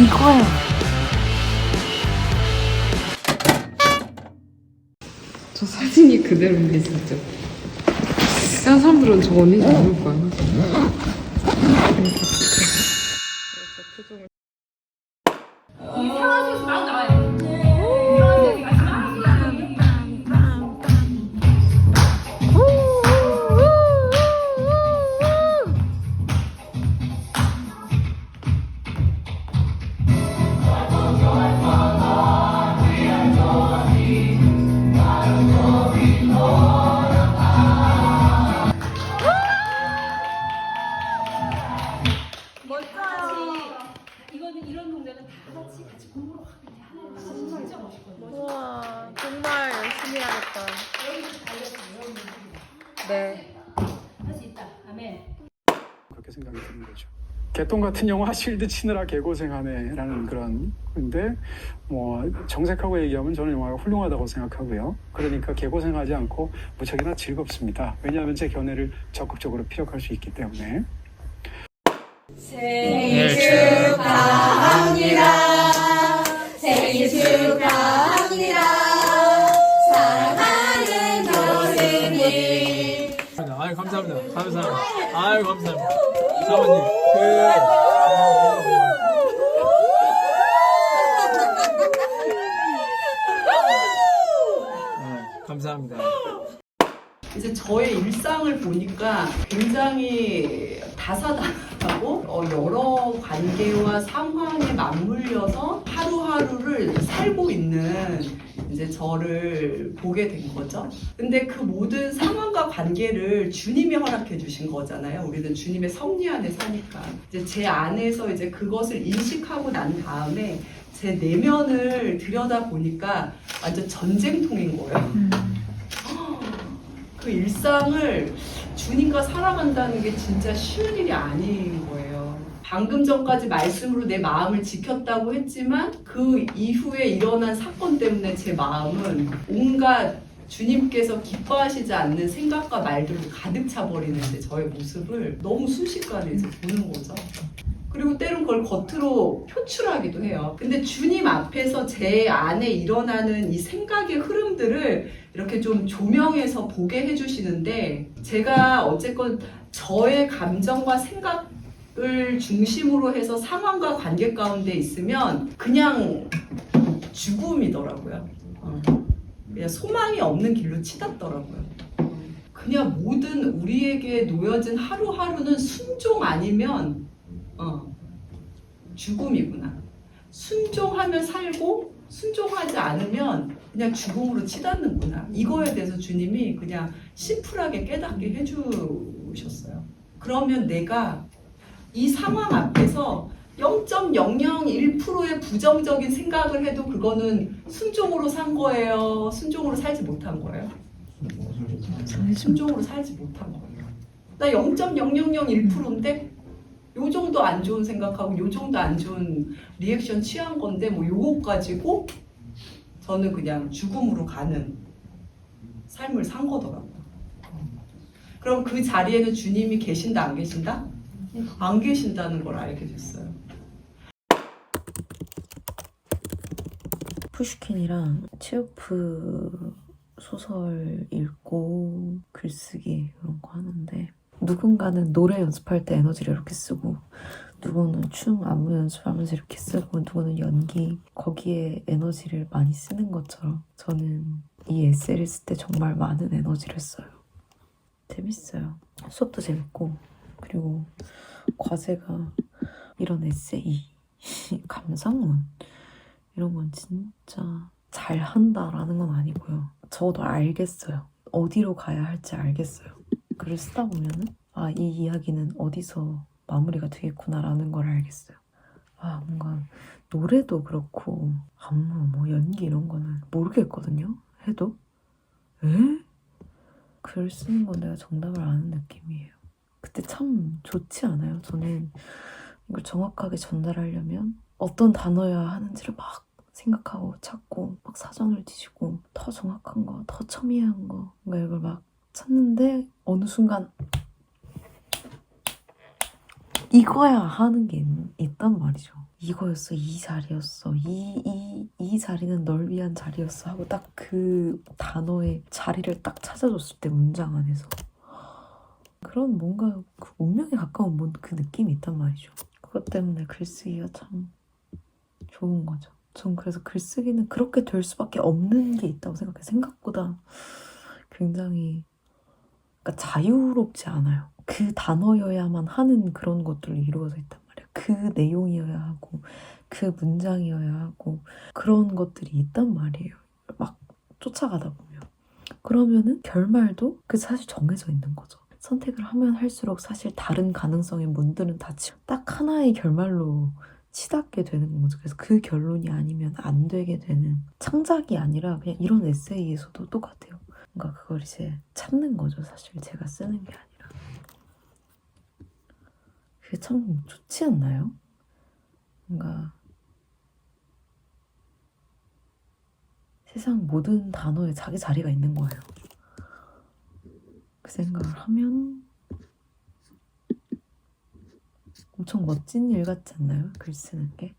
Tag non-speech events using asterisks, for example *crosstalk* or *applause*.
이거야. 저 사진이 그대로인데 진짜. 다른 사람들은 저거 언니인지 모를 거야. 이거는 같이 같이 공부로 하면 돼. 진짜 멋있거든요. 우와, 정말 열심히 하겠다. 네. 할수 있다. 아멘. 그렇게 생각이 드는 거죠. 개똥 같은 영화 실드 치느라 개고생하네라는 그런 건데 뭐 정색하고 얘기하면 저는 영화가 훌륭하다고 생각하고요. 그러니까 개고생하지 않고 무척이나 즐겁습니다. 왜냐하면 제 견해를 적극적으로 피력할 수 있기 때문에. 아유 감사합니다. 감사합니다. 아유 감사합니다. 사모님 그 아, 감사합니다. 이제 저의 일상을 보니까 굉장히 다사다난하고 어, 여러 관계와 상황에 맞물려서 하루하루를 살고 있는 이제 저를 보게 된 거죠. 근데 그 모든 상황과 관계를 주님이 허락해 주신 거잖아요. 우리는 주님의 섭리 안에 사니까. 이제 제 안에서 이제 그것을 인식하고 난 다음에 제 내면을 들여다 보니까 완전 전쟁통인 거예요. 그 일상을 주님과 살아간다는 게 진짜 쉬운 일이 아닌 거예요. 방금 전까지 말씀으로 내 마음을 지켰다고 했지만 그 이후에 일어난 사건 때문에 제 마음은 온갖 주님께서 기뻐하시지 않는 생각과 말들로 가득 차버리는데 저의 모습을 너무 순식간에 이제 보는 거죠. 그리고 때론 그걸 겉으로 표출하기도 해요. 근데 주님 앞에서 제 안에 일어나는 이 생각의 흐름들을 이렇게 좀 조명해서 보게 해주시는데 제가 어쨌건 저의 감정과 생각 을 중심으로 해서 상황과 관계 가운데 있으면 그냥 죽음이더라고요. 어. 그냥 소망이 없는 길로 치닫더라고요. 그냥 모든 우리에게 놓여진 하루하루는 순종 아니면 어, 죽음이구나. 순종하면 살고 순종하지 않으면 그냥 죽음으로 치닫는구나. 이거에 대해서 주님이 그냥 심플하게 깨닫게 해주셨어요. 그러면 내가 이 상황 앞에서 0.001%의 부정적인 생각을 해도 그거는 순종으로 산 거예요. 순종으로 살지 못한 거예요. 순종으로 살지 못한 거예요. 나 0.0001%인데 요 정도 안 좋은 생각하고 요 정도 안 좋은 리액션 취한 건데 뭐 요거 가지고 저는 그냥 죽음으로 가는 삶을 산 거더라고요. 그럼 그 자리에는 주님이 계신다 안 계신다? 안 계신다는 걸 알게 됐어요. 푸시킨이랑 체오프 소설 읽고 글쓰기 이런 거 하는데 누군가는 노래 연습할 때 에너지를 이렇게 쓰고 누구는 춤 안무 연습하면서 이렇게 쓰고 누구는 연기 거기에 에너지를 많이 쓰는 것처럼 저는 이 에세이를 쓸 때 정말 많은 에너지를 써요. 재밌어요. 수업도 재밌고 그리고 과제가 이런 에세이, *laughs* 감상문 이런 건 진짜 잘한다라는 건 아니고요. 저도 알겠어요. 어디로 가야 할지 알겠어요. 글을 쓰다 보면은 아, 이 이야기는 어디서 마무리가 되겠구나라는 걸 알겠어요. 아, 뭔가 노래도 그렇고 안무, 뭐 연기 이런 거는 모르겠거든요. 해도 에? 글 쓰는 건 내가 정답을 아는 느낌이에요. 그때 참 좋지 않아요? 저는 이걸 정확하게 전달하려면 어떤 단어여야 하는지를 막 생각하고 찾고 막 사전을 뒤지고 더 정확한 거, 더 첨예한 거 뭔가 이걸 막 찾는데 어느 순간 이거야 하는 게 있, 단 말이죠. 이거였어, 이 자리였어, 이, 이, 이 자리는 널 위한 자리였어 하고 딱 그 단어의 자리를 딱 찾아줬을 때 문장 안에서 그런 뭔가 그 운명에 가까운 뭔 그 느낌이 있단 말이죠. 그것 때문에 글쓰기가 참 좋은 거죠. 전 그래서 글쓰기는 그렇게 될 수밖에 없는 게 있다고 생각해요. 생각보다 굉장히 그러니까 자유롭지 않아요. 그 단어여야만 하는 그런 것들로 이루어져 있단 말이에요. 그 내용이어야 하고 그 문장이어야 하고 그런 것들이 있단 말이에요. 막 쫓아가다 보면 그러면은 결말도 그 사실 정해져 있는 거죠. 선택을 하면 할수록 사실 다른 가능성의 문들은 닫히고 딱 하나의 결말로 치닫게 되는 거죠. 그래서 그 결론이 아니면 안 되게 되는 창작이 아니라 그냥 이런 에세이에서도 똑같아요. 뭔가 그걸 이제 찾는 거죠. 사실 제가 쓰는 게 아니라. 그게 참 좋지 않나요? 뭔가 세상 모든 단어에 자기 자리가 있는 거예요. 그 생각을 하면 엄청 멋진 일 같지 않나요? 글 쓰는 게.